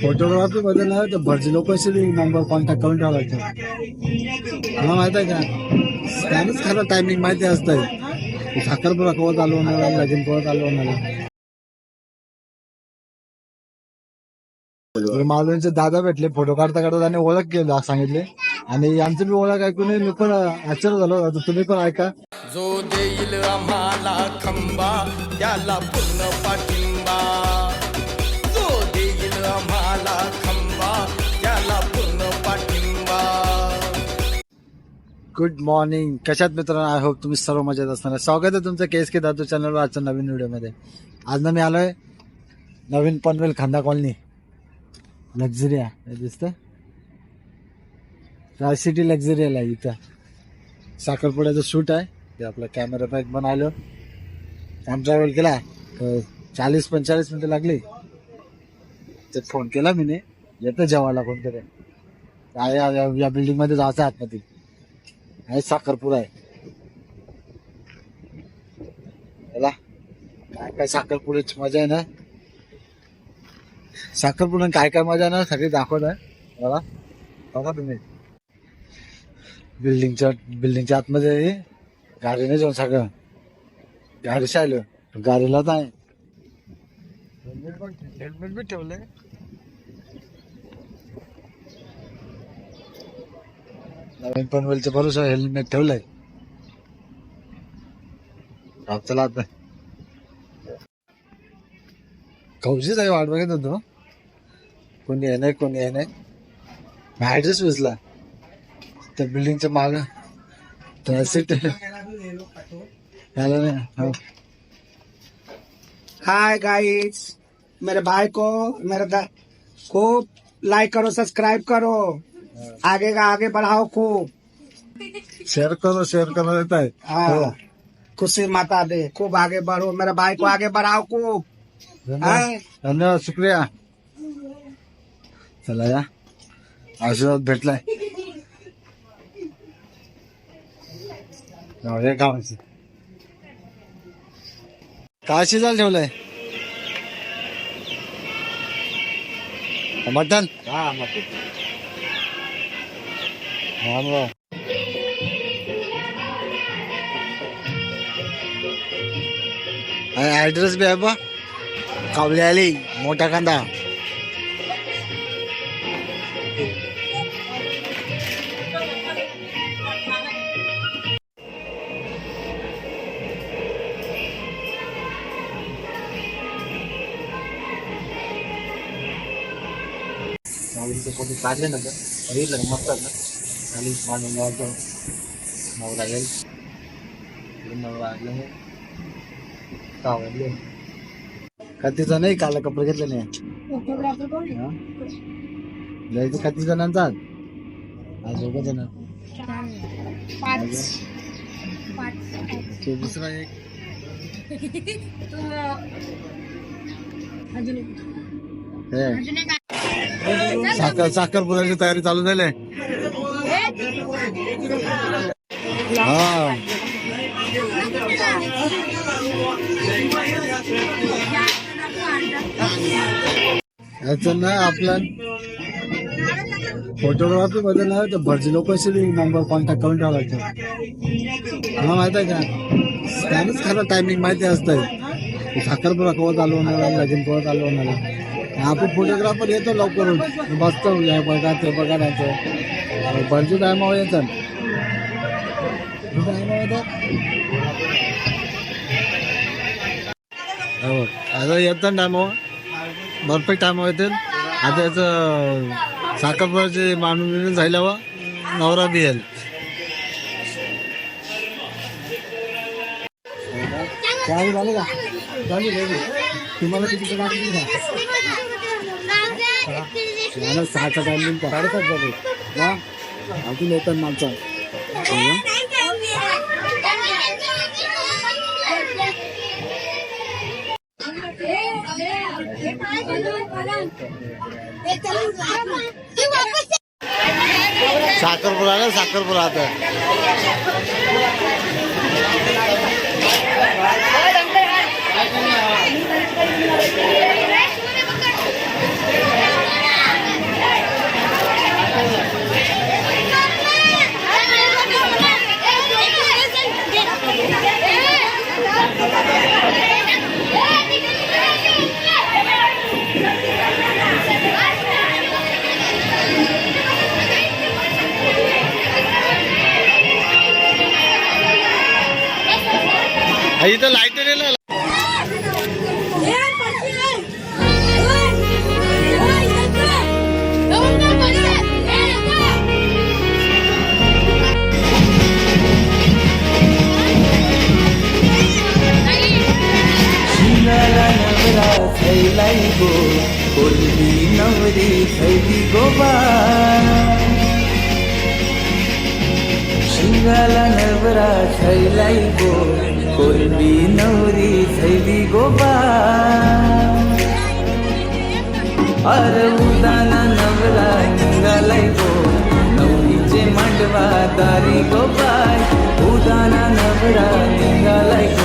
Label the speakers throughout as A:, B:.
A: Photography बद्दल नाही तर भटजी लोकांशी नंबर कॉन्टॅक्ट करून ठेवावा लागतो मला माहीत आहे का? त्यानेच खरं टायमिंग माहिती असतंय. साखरपुरा कवत आलो होणार लगीन कवत आलो होणार मालवणचे दादा भेटले फोटो काढता काढता त्याने ओळख केलं सांगितले. आणि आमची बी ओळख ऐकून मी पण आश्चर्य झालो. आता तुम्ही पण ऐका.
B: जो देईल आम्हाला खंबा त्याला पूर्ण पाठिंबा.
A: गुड मॉर्निंग कशात मित्रांनो? आय होप तुम्ही सर्व मजेत असणार. स्वागत आहे तुमचं केस के दादू चॅनलवर आजच्या नवीन व्हिडिओमध्ये आज ना मी आहे नवीन पनवेल खांदा कॉलनी. लक्झरिया दिसतं राज सिटी लक्झरियाला आहे इथं. साखरपुड्याचं शूट आहे. ते आपला कॅमेरा पॅक आलो टाइम ट्रॅव्हल केला. तर चाळीस पंचेचाळीस मिनटं लागली. ते फोन केला मी येतं जेवायला कोणतरी. आहे या- या बिल्डिंगमध्ये जायचं आहे आतमध्ये. आहे साखरपूर आहे. चला काय काय साखरपुड्याची मजा आहे ना? साखरपुडा काय काय मजा आहे ना सगळी दाखवत आहे. बघा बघा तुम्ही. बिल्डिंगच्या बिल्डिंगच्या आतमध्ये गाडी गाडीने जाऊन सगळं गाडी आलो. गाडीला तर आहे. हेल्मेट पण हेल्मेट बी ठेवलंय. नवीन पनवेलचं भरोसा हेल्मेट ठेवलंय. चला आता. कौशीच आहे वाट बघत होतो. कोणी आहे नाही कोणी आहे नाही. मी ऍड्रेस विसला त्या बिल्डिंगच्या माग. त्या सीट याला नाही हो.
C: हाय गाइस मेरे भाई को मेरे दा- लाइक करो सब्सक्राइब करो. आगे का आगे बढ़ाओ खूब.
A: शेअर करो शेअर करो येत आहे
C: हाँ. खुशी माता दे खूब आगे बढ़ो मेरे भाई को आगे बढ़ाओ खूब।
A: धन्यवाद। शुक्रिया। चला या आशीर्वाद भेटलाय हे। गावाचं काय शिजायला ठेवलंय? मटन
C: हाँ मत
A: हा मग ऍड्रेस बी आहे बा. कावले आली मोठा कांदा. माऊलीचं कोणी काढले ना बघितलं मस्त ना खाली नवरा नवरा येईल इकडून नवरा आले कावडले किती नाही काला कपडे घेतले नाही हा? जायचं किती जणांचा आज आज दोघं जण तो दुसरा एक हे. साखर साखरपुराची तयारी चालू झाली आहे. हा. याचं ना आपला फोटोग्राफी बद्दल ना तर भटजी लोकांशी नंबर कॉन्टॅक्ट करून ठेवा लागतो मला माहीत आहे का? त्यानेच खरं टायमिंग माहिती असतंय. साखरपुरा कवत आलो होणार लगीन कवत आलो होणार आपण फोटोग्राफर येतो लवकर. बसतो या बघा ते बघा भटजी टायमावर येतात हो आता येतात टायमावर परफेक्ट टायमावर येतील आता याचं साखरपुराचे माणूस झाल्यावर नवरा बी येईल चाळी झाले का झाली. तुम्हाला किती का काढतात झाले वा अजून येतात माणसं साखरपुरा आला साखरपुरा आता.
D: মিলাইব কলবি নরে ফেলি গোবা সিঙ্গালা নবরা খাইলাইব কলবি নরে ফেলি গোবা আর উদানা নবরা গলাইব নৌনিচে মান্ডবা তারি গোপায় উদানা নবরা গলাইব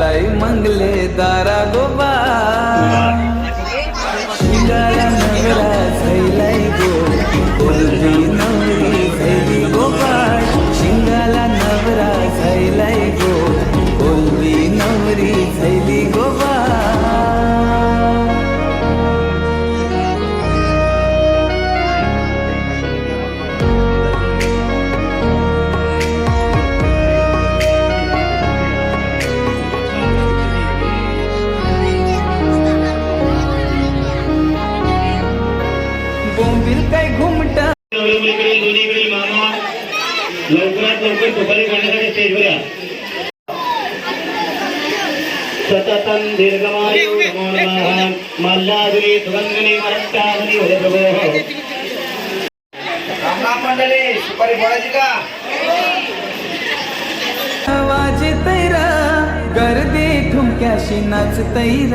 D: लाई मंगले दारा गोबा तैल।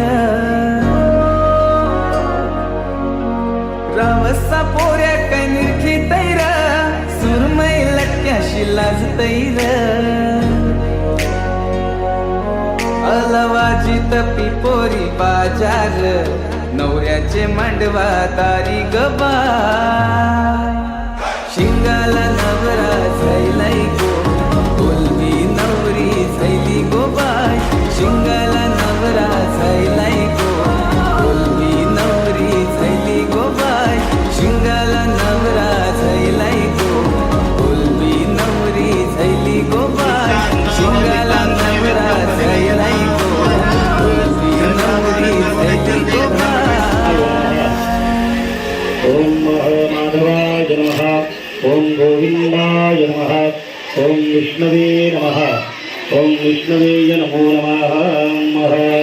D: रावसा पोऱ्या काय निरखी तैर सुरमय लट्ट्याशी लाज तैर। अलवाजी तपी पोरी बाजार नवऱ्याचे मांडवा तारी गबा
E: விஷ்ணவே நம.
F: ஓம் விஷ்ணவேய நமோ
E: நம.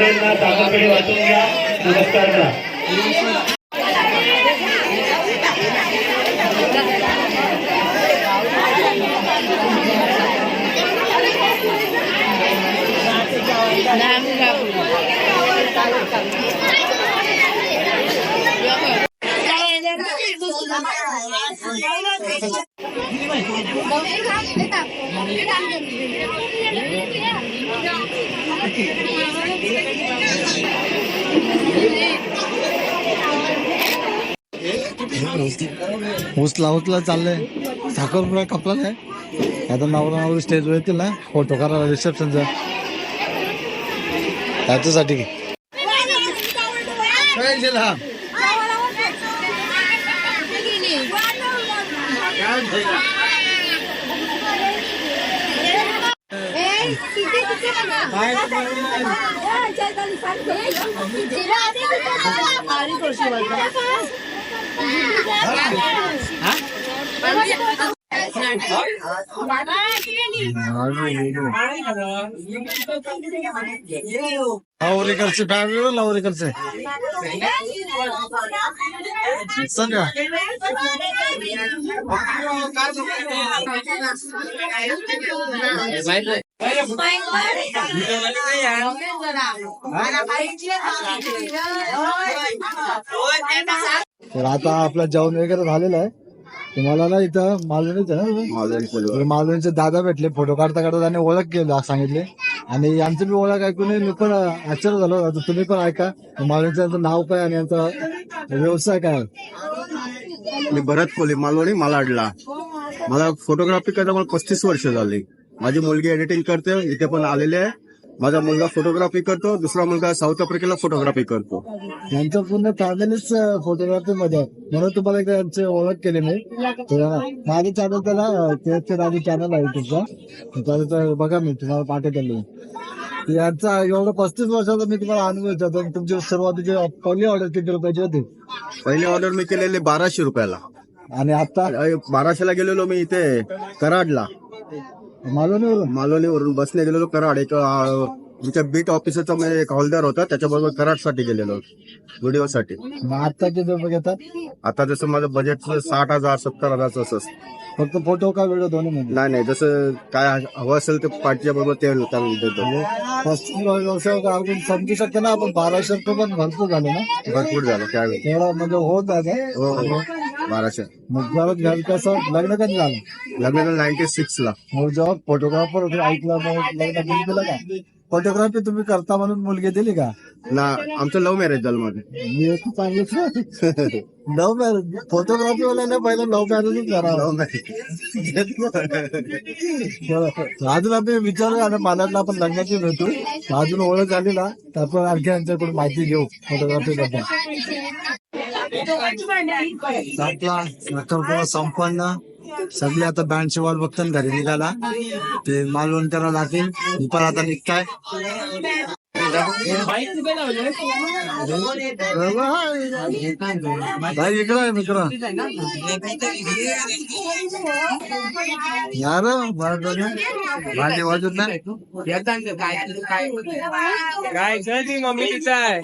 E: मंडळींना साखरपेढी वाचून घ्या. नमस्कार करा
A: उचला उचला चाललंय. साखरपुडा कपला नाही आता नवरा नवरी स्टेजवर येतील ना? फोटो करायला रिसेप्शनचा त्याच्यासाठी. ಅವ್ರಿಗೆ ಕಲ್ಸಿ ಬ್ಯಾಗಿಲ್ಲ ಅವ್ರಿಗೆ ಕಲ್ಸಿ ಸಂಜ ಬಾಯ್ तर आता आपलं जेवण वगैरे झालेलं आहे. तुम्हाला ना इथं मालवणीच आहे मालवणीचे दादा भेटले फोटो काढता काढता त्याने ओळख केलं सांगितले. आणि यांचं मी ओळख ऐकून मी पण आश्चर्य झालो. आता तुम्ही पण ऐका मालवणीचं नाव काय आणि यांचा व्यवसाय काय
G: मी भरत कोले मालवणी मालाडला. मला फोटोग्राफी करायला मला पस्तीस वर्ष झाली. माझी मुलगी एडिटिंग करते इथे पण आलेली आहे. माझा मुलगा फोटोग्राफी करतो दुसरा मुलगा साऊथ आफ्रिकेला फोटोग्राफी करतो.
A: यांचं पूर्ण फॅमिलीच फोटोग्राफी मध्ये आहे. म्हणून तुम्हाला एकदा यांची ओळख केली मी. तर माझं चॅनल त्याला ते माझं चॅनल आहे तुमचा त्याचं तर बघा मी तुम्हाला पाठवलेलं तर यांचा एवढं पस्तीस वर्षाचा मी तुम्हाला अनुभव विचारतो तुमची सुरुवातीची पहिली ऑर्डर किती रुपयाची होती?
G: पहिली ऑर्डर मी केलेली बाराशे रुपयाला.
A: आणि आता?
G: बाराशेला गेलेलो मी इथे कराडला.
A: मालवणीवरून?
G: मालवणीवरून बसने गेलेलो कराड. एक अं, आमच्या बीट ऑफिसरचा मी एक हॉलदार होता त्याच्याबरोबर कराडसाठी गेलेलो व्हिडिओसाठी.
A: मग आता किती रुपये घेतात?
G: आता जसं माझं बजेट साठ हजार सत्तर हजारचं असं असतं.
A: फक्त फोटो का व्हिडिओ दोन्ही
G: नाही नाही जसं काय हवं असेल ते पार्टीच्या बरोबर ते त्यांना देतो.
A: पस्तीस वर्षावर आपण समजू शकतो ना आपण बाराशे रुपये पण भरपूर झाले ना?
G: भरपूर झालं त्यावेळी
A: तेवढा म्हणजे होत आहे.
G: हो. हो. बाराशे.
A: मग जेव्हा घर कसं लग्न कधी झालं?
G: लग्न नाईन्टी सिक्स ला.
A: मग जेव्हा फोटोग्राफर होते ऐकलं मग लग्न दिलं का? फोटोग्राफी तुम्ही करता म्हणून मुलगी दिली का?
G: ना आमचं लव्ह मॅरेज झालं माझं.
A: मी एक सांगितलं लव्ह मॅरेज फोटोग्राफी वाल्याने पहिलं लव्ह मॅरेजच करावं अजून आपण विचारू आणि मनातला आपण लग्नाची भेटू अजून ओळख झाली ना तर आपण आणखी यांच्याकडून माहिती घेऊ फोटोग्राफी बद्दल. आपला संपन्न. सगळे आता बँड शिवाल बघतात घरी निघाला. ते मालवण त्याला लागतील मी पण आता निघताय. भाई इकडं आहे मित्र यार भांडी वाजत नाही
F: काय ती मम्मी तिथं आहे